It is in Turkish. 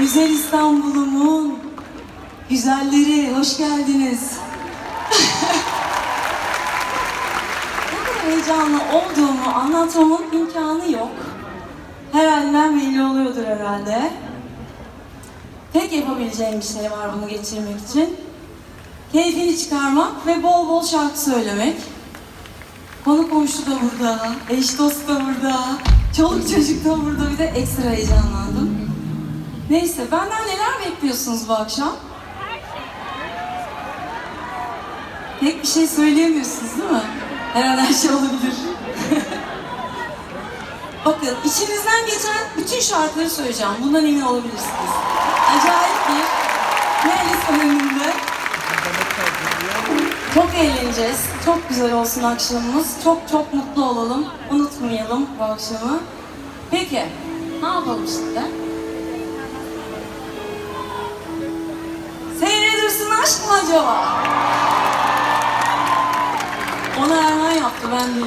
Güzel İstanbul'umun güzelleri, hoş geldiniz. ne kadar heyecanlı olduğumu anlatmamın imkanı yok. Her halinden belli oluyordur herhalde. Tek yapabileceğim bir şey var bunu geçirmek için. Keyfini çıkarmak ve bol bol şarkı söylemek. Konu komşu da burada, eş dost da burada, çoluk çocuk da burada bir de ekstra heyecanlandım. Neyse benden neler bekliyorsunuz bu akşam? Pek bir şey söyleyemiyorsunuz değil mi? Her an her şey olabilir. Bakın içinizden geçen bütün şarkıları söyleyeceğim. Bundan emin olabilirsiniz. Acayip bir playlist önümde. Çok eğleneceğiz. Çok güzel olsun akşamımız. Çok çok mutlu olalım. Unutmayalım bu akşamı. Peki, ne yapalım şimdi? Seyrediyorsun aşk mı acaba? Onu Erman yaptı, ben değil.